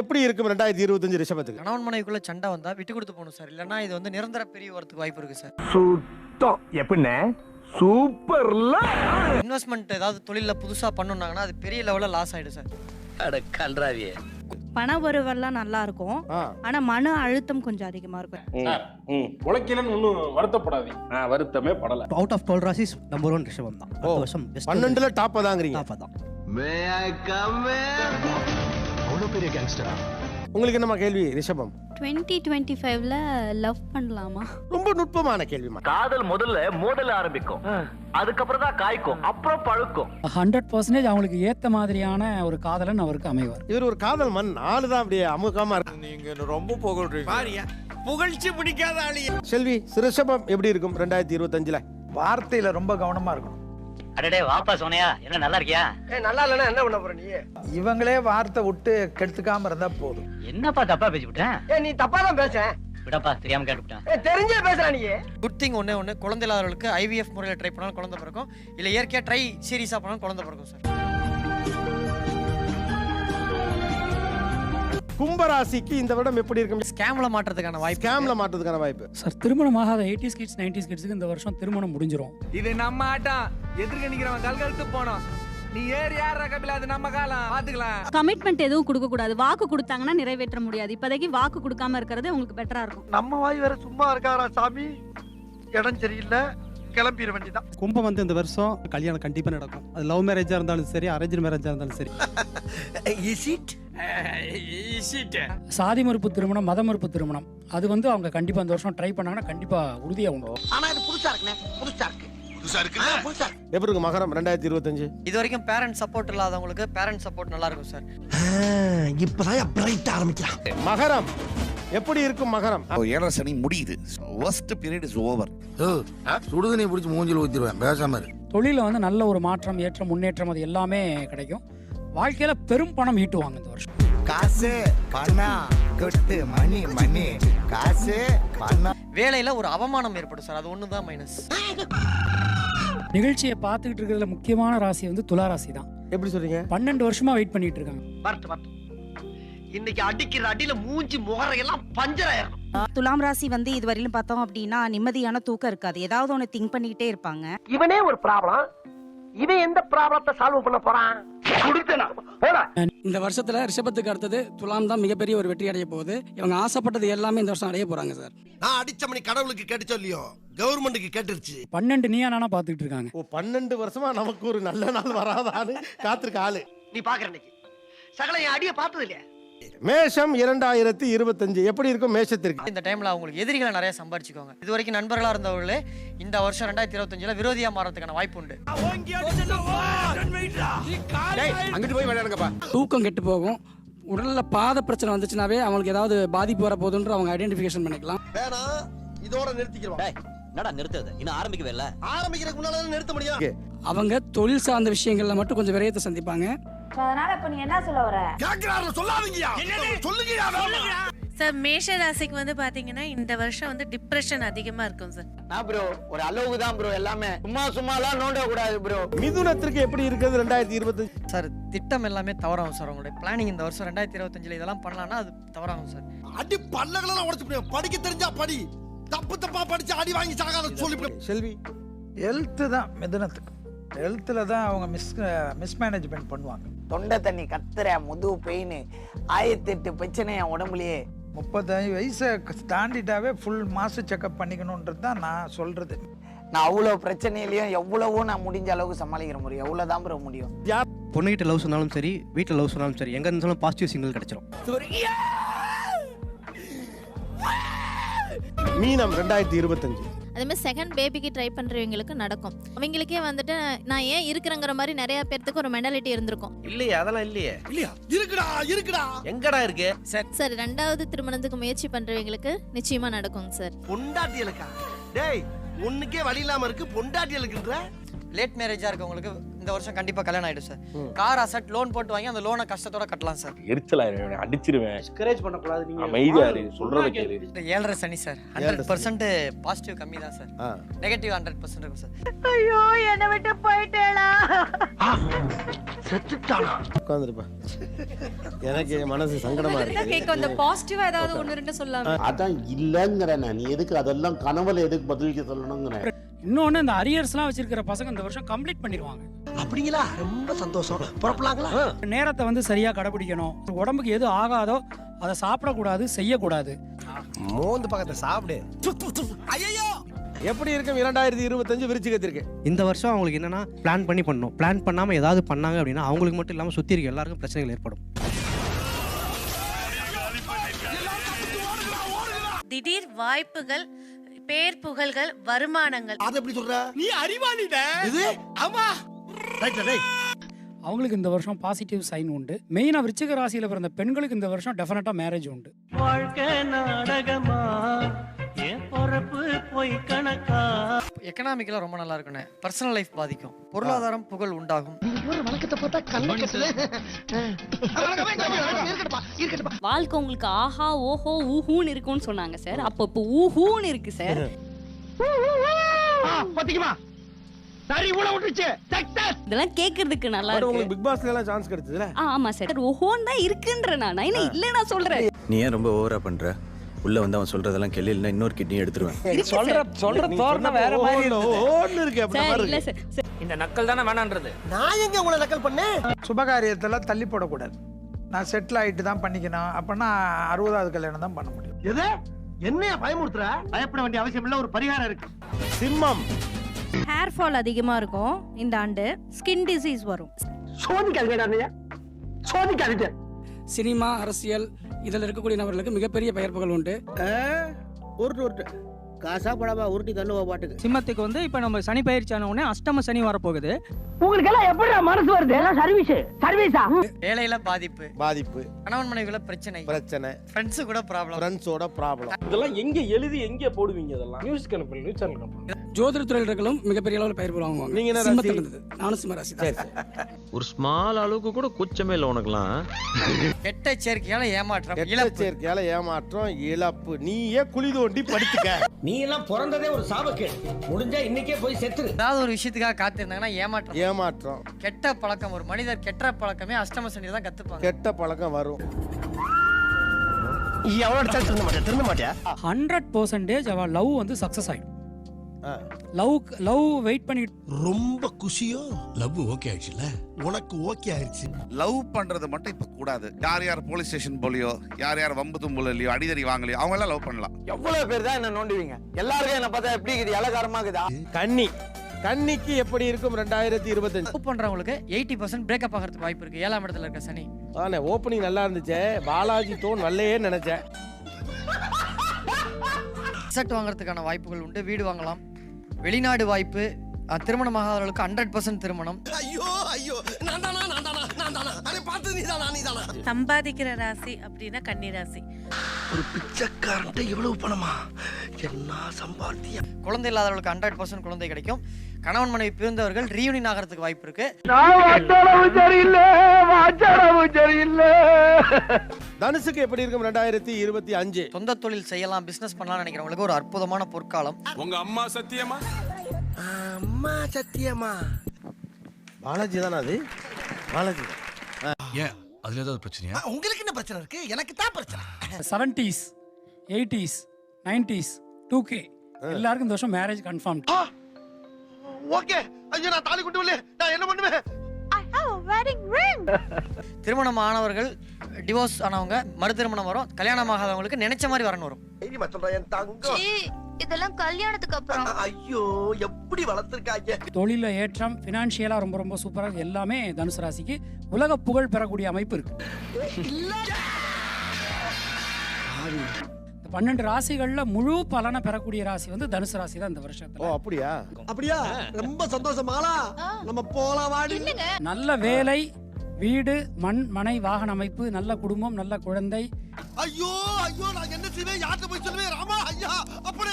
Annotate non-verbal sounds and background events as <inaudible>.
எப்படி இருக்கும் ரெண்டாயிரத்தி இருபத்தஞ்சு ரிஷபத்துக்கு? கணவன் மனைவிக்குள்ள சண்டை வந்தா விட்டு கொடுத்து போகணும் சார். இல்லைன்னா இது வந்து நிரந்தர பிரிவு வரதுக்கு வாய்ப்பு இருக்கு சார். சுத்தம். எப்படிண்ணே? சூப்பர்ல. இன்வெஸ்ட்மெண்ட் ஏதாவது தொழிலில் புதுசா பண்ணுனாங்கன்னா அது பெரிய லெவலில் லாஸ் ஆயிடும் சார். அட கன்றாவியே பண வரவெல்லாம் நல்லா இருக்கும். ஆனா மன அழுத்தம் கொஞ்சம் அதிகமா இருக்கும். உழைக்கலன்னு ஒன்றும் வருத்தப்படாதீங்க. வருத்தமே படல. அவுட் ஆஃப் டுவெல் ராசிஸ் நம்பர் ஒன் ரிஷபம் தான். வருஷம் பன்னெண்டுல டாப்பா தாங்கிறீங்க. top தான். உங்களுக்கு என்னம்மா கேள்வி ரிஷபம்? டுவெண்ட்டி டுவெண்ட்டி ஃபைவ்ல லவ் பண்ணலாமா? ரொம்ப நுட்பமான கேள்விமா காதல் முதல்ல மோதல ஆரம்பிக்கும். அதுக்கப்புறம் தான் காய்க்கும் அப்புறம் பழுக்கும். ஹண்ட்ரட் பர்சன்டேஜ் அவங்களுக்கு ஏத்த மாதிரியான ஒரு காதலன் அவருக்கு அமைவார். இவர் ஒரு காதல் மண் ஆளு தான் அப்படியே அமுகமா இருக்கு. நீங்க ரொம்ப புகழ்றீங்க. புகழ்ச்சி பிடிக்காத ஆளி. செல்வி ரிஷபம் எப்படி இருக்கும் ரெண்டாயிரத்தி இருபத்தஞ்சுல? வார்த்தையில ரொம்ப கவனமா இருக்கணும். அடடே வாப்பா சோனியா என்ன நல்லா இருக்கியா? நல்லா இல்லைன்னா என்ன பண்ண போற நீ? இவங்களே வார்த்தை விட்டு கெடுத்துக்காம இருந்தா போதும். என்னப்பா தப்பா பேசிவிட்டேன் ஏ நீ தப்பா தான் பேச. விடப்பா தெரியாம கேட்டுவிட்டேன் தெரிஞ்சே பேசுற நீ. குட் திங் ஒண்ணே ஒன்று குழந்தை இல்லாதவர்களுக்கு ஐவிஎஃப் முறையில் ட்ரை பண்ணாலும் குழந்தை பிறக்கும். இல்லை இயற்கையாக ட்ரை சீரியஸாக பண்ணாலும் குழந்தை பிறக்கும் சார் கும்பராசிக்கு இந்த வருடம் எப்படி இருக்கும் ஸ்கேம்ல மாட்டுறதுக்கான வாய்ப்பு ஸ்கேம்ல மாட்டுறதுக்கான வாய்ப்பு. சார் திருமணம் ஆகாத எயிட்டிஸ் கிட்ஸ் நைன்டிஸ் கிட்ஸுக்கு இந்த வருஷம் திருமணம் முடிஞ்சிரும். இது நம்ம ஆட்டம் எதிர்க்க நிக்கிறவன் கல்கழுத்து போனோம். நீ ஏறி யார் கபில அது நம்ம காலம். பாத்துக்கலாம். கமிட்மெண்ட் எதுவும் கொடுக்க கூடாது. வாக்கு கொடுத்தாங்கன்னா நிறைவேற்ற முடியாது. இப்போதைக்கு வாக்கு கொடுக்காம இருக்கிறது உங்களுக்கு பெட்டரா இருக்கும். நம்ம வாய் வேற சும்மா இருக்காரா சாமி? இடம் சரியில்லை. கிளம்பிட வேண்டியதான் கும்பம் வந்து இந்த வருஷம் கல்யாணம் கண்டிப்பா நடக்கும். அது லவ் மேரேஜா இருந்தாலும் சரி அரேஞ்ச் மேரேஜா இருந்தாலும் சரி. <laughs> சாதி மறுப்பு திருமணம் மத மறுப்பு திருமணம். அது வந்து அவங்க கண்டிப்பா இந்த வருஷம் ட்ரை பண்ணாங்கன்னா கண்டிப்பா உறுதியா உண்டு. ஆனா இது புதுசா இருக்குனே புதுசா இருக்கு. இருக்கு? மகரம்? ரெண்டாயிரத்தி இருபத்தஞ்சு. இது வரைக்கும் பேரண்ட் சப்போர்ட் இல்லாதவங்களுக்கு பேரண்ட் சப்போர்ட் நல்லா இருக்கும் சார் இப்பதான் பிரைட் ஆரம்பிக்கலாம் மகரம். எப்படி இருக்கும் மகரம்? ஏழரை சனி முடியுது. ஃபர்ஸ்ட் பீரியட் இஸ் ஓவர் சுடுதண்ணி பிடிச்சி மூஞ்சில ஊத்திடுவேன். பேசாம இரு. தொழில வந்து நல்ல ஒரு மாற்றம் ஏற்றம் முன்னேற்றம் அது எல்லாமே கிடைக்கும். வாழ்க்கையில பெரும் பணம் ஈட்டுவாங்க இந்த வருஷம். காசு பணம் கொட்டு மணி மணி. காசு பணம். வேலையில ஒரு அவமானம் ஏற்படும் சார். அது ஒன்று தான் மைனஸ் நிகழ்ச்சியை பார்த்துக்கிட்டு இருக்கிறதுல முக்கியமான ராசி வந்து துலா ராசி தான் எப்படி சொல்றீங்க? பன்னெண்டு வருஷமா வெயிட் பண்ணிட்டு இருக்காங்க. இன்னைக்கு அடிக்கிற அடியில மூஞ்சி முகரையெல்லாம் பஞ்சர் ஆயிரும் துலாம் ராசி வந்து இதுவரையிலும் பார்த்தோம் அப்படின்னா நிம்மதியான தூக்கம் இருக்காது. ஏதாவது ஒண்ணு திங்க் பண்ணிக்கிட்டே இருப்பாங்க. இவனே ஒரு ப்ராப்ளம் இவன் எந்த ப்ராப்ளத்தை சால்வ் பண்ண போறான்? இந்த வருஷத்துல ரிஷபத்துக்கு அடுத்தது துலாம் தான் மிகப்பெரிய ஒரு வெற்றி அடைய போகுது. இவங்க ஆசைப்பட்டது எல்லாமே இந்த வருஷம் அடைய போறாங்க சார். நான் அடிச்ச மணி கடவுளுக்கு கேட்டுச்சோ இல்லையோ கவர்மெண்ட்டுக்கு கேட்டுருச்சு. பன்னெண்டு நீயா நானா பார்த்துக்கிட்டு இருக்காங்க. ஓ பன்னெண்டு வருஷமா நமக்கு ஒரு நல்ல நாள் வராதான்னு காத்திருக்க ஆளு. நீ பாக்குற இன்னைக்கு. சகல என் அடிய பார்த்தது இல்லையா? மேஷம் இரண்டாயிரத்தி இருபத்தஞ்சு. எப்படி இருக்கும் மேஷத்திற்கு. இந்த டைம்ல அவங்களுக்கு எதிரிகளை நிறைய சம்பாரிச்சுக்கோங்க. இது வரைக்கும் நண்பர்களா இருந்தவர்களே இந்த வருஷம் ரெண்டாயிரத்தி இருபத்தஞ்சுல விரோதியா மாறதுக்கான வாய்ப்பு உண்டு. அங்கிட்டு போய் விளையாடுங்கப்பா. தூக்கம் கெட்டு போகும். உடல்ல பாத பிரச்சனை வந்துச்சுனாவே அவங்களுக்கு ஏதாவது பாதிப்பு வர போகுதுன்ற அவங்க ஐடென்டிஃபிகேஷன் பண்ணிக்கலாம். வேணாம் இதோட நிறுத்திக்கிறோம். என்னடா நிறுத்துறது? இன்னும் ஆரம்பிக்கவே இல்ல. ஆரம்பிக்கிறதுக்கு முன்னால நிறுத்த முடியும். அவங்க தொழில் சார்ந்த விஷயங்கள்ல மட்டும் கொஞ்சம் விரயத்தை சந்திப்பாங்க. அதனால இப்ப நீ என்ன சொல்ல வர? சொல்லுங்கயா சார் மேஷ ராசிக்கு வந்து பாத்தீங்கன்னா இந்த வருஷம் வந்து டிப்ரெஷன் அதிகமா இருக்கும் சார் நான் ப்ரோ ஒரு அளவுக்கு தான் ப்ரோ எல்லாமே. சும்மா சும்மா எல்லாம் நோண்ட கூடாது ப்ரோ மிதுனத்திற்கு எப்படி இருக்குது ரெண்டாயிரத்தி இருபத்தஞ்சு சார் திட்டம் எல்லாமே தவறாகும் சார் உங்களுடைய பிளானிங் இந்த வருஷம் ரெண்டாயிரத்தி இருபத்தஞ்சுல இதெல்லாம் பண்ணலாம்னா அது தவறாகும் சார் அடி பல்லகளெல்லாம் உடைச்சு படிக்க தெரிஞ்சா படி. தப்பு தப்பா படிச்சு அடி வாங்கி சாகாத சொல்லி செல்வி ஹெல்த் தான் மிதுனத்துக்கு. ஹெல்த்தில் தான் அவங்க மிஸ் மிஸ்மேனேஜ்மெண்ட் பண்ணுவாங்க. தொண்டை தண்ணி கத்துற முதுகு பெயின் ஆயிரத்தெட்டு பிரச்சனை என் உடம்புலயே. முப்பத்தஞ்சு வயசை தாண்டிட்டாவே ஃபுல் மாச செக்அப் பண்ணிக்கணுன்றது தான் நான் சொல்றது. நான் அவ்வளோ பிரச்சனையிலையும் எவ்வளவோ நான் முடிஞ்ச அளவுக்கு சமாளிக்கிற முடியும். எவ்வளோதான் ப்ரோ முடியும். பொண்ணுகிட்ட லவ் சொன்னாலும் சரி வீட்டில் லவ் சொன்னாலும் சரி எங்க இருந்தாலும் பாசிட்டிவ் சிங்கிள் கிடைச்சிரும். மீனம் ரெண்டாயிரத்தி இருபத்தஞ்சு. அதே மாதிரி செகண்ட் பேபிக்கு ட்ரை பண்றவங்களுக்கு நடக்கும். அவங்களுக்கே வந்துட்டு நான் ஏன் இருக்கிறேங்கிற மாதிரி நிறைய பேர்த்துக்கு ஒரு மெண்டாலிட்டி இருந்திருக்கும். இல்லையே அதெல்லாம் இல்லையே. இல்லையா? இருக்குடா இருக்குடா. எங்கடா இருக்கு? சார். ரெண்டாவது திருமணத்துக்கு முயற்சி பண்றவங்களுக்கு நிச்சயமா நடக்குங்க சார் பொண்டாட்டியலுக்கா டேய் ஒண்ணுக்கே வழி இல்லாம இருக்கு பொண்டாட்டியலுக்குன்ற லேட் மேரேஜா இருக்கவங்களுக்கு இந்த வருஷம் கண்டிப்பா கல்யாணம் ஆயிடும் சார் கார் அசட் லோன் போட்டு வாங்கி அந்த லோனை கஷ்டத்தோட கட்டலாம் சார் எரிச்சலாயிருவேன் அடிச்சிருவேன். டிஸ்கரேஜ் பண்ணக்கூடாது நீங்க. அமைதியா இரு சொல்றத கேளு. ஏழரை சனி சார் ஹண்ட்ரட் பர்சன்ட் பாசிட்டிவ் கம்மி தான் சார். நெகட்டிவ் ஹண்ட்ரட் பர்சன்ட் இருக்கும் சார் ஐயோ என்ன விட்டு போயிட்டேடா செத்துட்டானா? உட்காந்துருப்பா எனக்கு மனசு சங்கடமா இருக்கு. கேட்க அந்த பாசிட்டிவா ஏதாவது ஒன்று ரெண்டு சொல்லலாம் அதான் இல்லைங்கிறேன் நீ எதுக்கு அதெல்லாம் கனவுல எதுக்கு பதிலுக்கு சொல்லணுங்கிறேன். இன்னொன்று இந்த அரியர்ஸ்லாம் வச்சிருக்கிற பசங்க இந்த வருஷம் கம்ப்ளீட் பண்ணிடுவாங்க. அப்படிங்களா? ரொம்ப சந்தோஷம். புறப்படலாங்களா நேரத்தை வந்து சரியாக கடைபிடிக்கணும். உடம்புக்கு எது ஆகாதோ அதை சாப்பிடக்கூடாது செய்யக்கூடாது. மோந்து பக்கத்தை சாப்பிடு. எப்படி இருக்கும் இரண்டாயிரத்தி இருபத்தஞ்சு விருச்சிகத்திற்கு இந்த வருஷம் அவங்களுக்கு என்னன்னா பிளான் பண்ணி பண்ணணும். பிளான் பண்ணாமல் ஏதாவது பண்ணாங்க அப்படின்னா அவங்களுக்கு மட்டும் இல்லாமல் சுற்றி இருக்க எல்லாருக்கும் பிரச்சனைகள் ஏற்படும். திடீர் வாய்ப்புகள் பேர் புகழ்கள் வருமானங்கள். அது எப்படி சொல்ற? நீ அறிவாளிட. இது? ஆமா. ரைட் ரைட் அவங்களுக்கு இந்த வருஷம் பாசிட்டிவ் சைன் உண்டு. மெயினாக விருச்சிக ராசியில் பிறந்த பெண்களுக்கு இந்த வருஷம் டெஃபினட்டாக மேரேஜ் உண்டு. வாழ்க்கை நாடகமா? என் பொறப்பு போய் கணக்கா? எக்கனாமிக்கலாக ரொம்ப நல்லா இருக்குண்ணே. பர்சனல் லைஃப் பாதிக்கும். பொருளாதாரம் புகழ் உண்டாகும். வணக்கத்தை பார்த்தா <laughs> வாழ்க்கை உங்களுக்கு ஆஹா ஓஹோ ஊஹூன்னு இருக்கும்னு சொன்னாங்க சார். அப்போ இப்போ ஊஹூன்னு இருக்கு சார். பாத்தீங்களா சரி இதெல்லாம் கேட்கறதுக்கு நல்லா இருக்கு. உங்களுக்கு பிக் பாஸ்ல எல்லாம் சான்ஸ் கிடைச்சதுல? ஆமா சார். ஓஹோன்னு தான் இருக்குன்ற நான். என்ன இல்லை நான் சொல்றேன். நீ ஏன் ரொம்ப ஓவரா பண்ற? உள்ள வந்து அவன் சொல்றதெல்லாம் கேள்வி இன்னொரு கிட்னி எடுத்துருவேன். சொல்ற. சொல்ற தோரணை வேற மாதிரி. ஓன்னு இருக்கு அப்படி இந்த நக்கல் தானே வேணான்றது. நான் எங்க உங்களை நக்கல் பண்ணேன்? சுபகாரியத்தெல்லாம் தள்ளி போடக்கூடாது. நான் செட்டில் ஆகிட்டு தான் பண்ணிக்கணும். அப்போனா அறுபதாவது கல்யாணம் தான் பண்ண முடியும். எது? என்னைய பயமுறுத்துற? பயப்பட வேண்டிய அவசியம் இல்ல ஒரு பரிகாரம் இருக்கு. சிம்மம். ஹேர் ஃபால் அதிகமா இருக்கும் இந்த ஆண்டு. ஸ்கின் டிசீஸ் வரும். சோதிக்காதீங்க சோதிக்காதீங்க. சினிமா அரசியல் இதில் இருக்கக்கூடிய நபர்களுக்கு மிகப்பெரிய பெயர் புகழ் உண்டு. உருட்டு உருட்டு காசா படமா உருட்டி தள்ளுவா பாட்டுக்கு. சிம்மத்துக்கு வந்து இப்ப நம்ம சனி பயிற்சி ஆன உடனே அஷ்டம சனி வரப்போகுது. உங்களுக்கு எல்லாம் எப்படி மனசு வருது? எல்லாம் சர்வீஸ். சர்வீஸா? வேலையில பாதிப்பு. பாதிப்பு. கணவன் மனைவிக்குள்ள பிரச்சனை. பிரச்சனை. ஃப்ரெண்ட்ஸு கூட ப்ராப்ளம் ஃப்ரெண்ட்ஸோட ப்ராப்ளம் இதெல்லாம் எங்க எழுதி எங்க போடுவீங்க இதெல்லாம்? நியூஸ் கணக்கு நியூஸ் சேனல் கணக்கு ஜோதிட துறையினர்களும் மிகப்பெரிய அளவில் பெயர் வாங்குவாங்க. நீங்க என்ன ராசி? சிம்மத்தில் இருந்தது நானும் சிம்ம ராசி சரி தான். சரி. ஒரு ஸ்மால் அளவுக்கு கூட கூச்சமே இல்லை உனக்குலாம். கெட்ட சேர்க்கையால ஏமாற்றம் கெட்ட இழப்பு. சேர்க்கையால ஏமாற்றம் இழப்பு. நீயே குழி தோண்டி படுத்துக்க. நீ எல்லாம் பிறந்ததே ஒரு சாபக்கேடு. முடிஞ்சா இன்னைக்கே போய் செத்துரு. ஏதாவது ஒரு விஷயத்துக்காக காத்திருந்தாங்கன்னா ஏமாற்றம். ஏமாற்றம். கெட்ட பழக்கம் ஒரு மனிதர் கெட்ட பழக்கமே அஷ்டம சனி தான் கத்துப்பாங்க. கெட்ட பழக்கம் வரும். அடிச்சா திருந்த மாட்டியா? திருந்த மாட்டியா? ஹண்ட்ரட் பர்சன்டேஜ் அவள் லவ் வந்து சக்ஸஸ் ஆகிடும் ஆ. லவ் லவ் வெயிட் பண்ணிட்டு ரொம்ப குஷியோ? லவ் ஓகே ஆயிடுச்சுல உனக்கு ஓகே ஆயிடுச்சு. லவ் பண்றது மட்டும் இப்ப கூடாது. யார் யார் போலீஸ் ஸ்டேஷன் போலியோ யார் யார் வம்பு தும்புலையோ அடிதடி வாங்கலையோ அவங்க எல்லாம் லவ் பண்ணலாம். எவ்வளவு பேர் தான் என்ன நோண்டுவீங்க? எல்லாருக்கும் என்ன பார்த்தா எப்படி இருக்குது? இலகாரமா இருக்குதா கன்னி கன்னிக்கு எப்படி இருக்கும் ரெண்டாயிரத்தி இருபத்தஞ்சு? லவ் பண்றவங்களுக்கு எயிட்டி பர்சன்ட் பிரேக்கப் ஆகிறதுக்கு வாய்ப்பு இருக்கு. ஏழாம் இடத்துல இருக்க சனி. ஆனே ஓப்பனிங் நல்லா இருந்துச்சே. பாலாஜி டோன் நல்லையே நினைச்சேன். செட் வாங்குறதுக்கான வாய்ப்புகள் உண்டு. வீடு வாங்கலாம். வெளிநாடு வாய்ப்பு திருமணமாகாதவர்களுக்கு ஹண்ட்ரட் பர்சன்ட் திருமணம். ஐயோ ஐயோ நான் தானா நான் தானா நான் தானா அதை பார்த்து நீ தானா நீ தானா சம்பாதிக்கிற ராசி அப்படின்னா கன்னி ராசி. ஒரு பிச்சைக்காரன்ட்ட இவ்வளவு பணமா? என்ன சம்பாத்தியம்? குழந்தை இல்லாதவர்களுக்கு ஹண்ட்ரட் பர்சன்ட் குழந்தை கிடைக்கும். கணவன் மனைவி பிரிந்தவர்கள் ரீயூனியன் ஆகிறதுக்கு வாய்ப்பு இருக்கு. சரியில்லை சரியில்லை. தனுசுக்கு எப்படி இருக்கும் ரெண்டாயிரத்தி இருபத்தி அஞ்சு? சொந்த தொழில் செய்யலாம் பிசினஸ் பண்ணலாம்னு நினைக்கிறவங்களுக்கு ஒரு அற்புதமான பொற்காலம். உங்க அம்மா சத்தியமா? அம்மா சத்தியமா? பாலாஜி தானே அது? பாலாஜி. ஏன்? அதுல ஏதாவது பிரச்சனையா? உங்களுக்கு என்ன பிரச்சனை இருக்கு? எனக்கு தான் பிரச்சனை. Seventies eighties nineties two K எல்லாருக்கும் இந்த வருஷம் மேரேஜ் கன்ஃபார்ம் ஓகே. ஐயோ நான் தாலி கொண்டு வரல நான் என்ன பண்ணுவேன்? திருமணம் ஆனவர்கள் டிவோர்ஸ் ஆனவங்க மறு திருமணம் வரும். கல்யாணம் ஆகாதவங்களுக்கு நினைச்ச மாதிரி வரணும் வரும். தைரியமா சொல்றேன் என் தங்கம். இதெல்லாம் கல்யாணத்துக்கு அப்புறம். ஐயோ எப்படி வளர்த்துருக்காங்க? தொழில ஏற்றம் ஃபினான்ஷியலாக ரொம்ப ரொம்ப சூப்பராக எல்லாமே தனுசு ராசிக்கு உலக புகழ் பெறக்கூடிய அமைப்பு இருக்கு. பன்னெண்டு ராசிகள்ல முழு பலனை பெறக்கூடிய ராசி வந்து தனுசு ராசி தான் இந்த ஓ வருஷத்துல அப்படியா? அப்படியா? ரொம்ப சந்தோஷமாலா நம்ம போலாம் வாடி. நல்ல வேலை வீடு மண் மனை வாகன அமைப்பு நல்ல குடும்பம் நல்ல குழந்தை. ஐயோ ஐயோ நான் என்ன செய்வேன்? யார்கிட்ட போய் சொல்லுவேன்? ராமா ஐயா அப்படி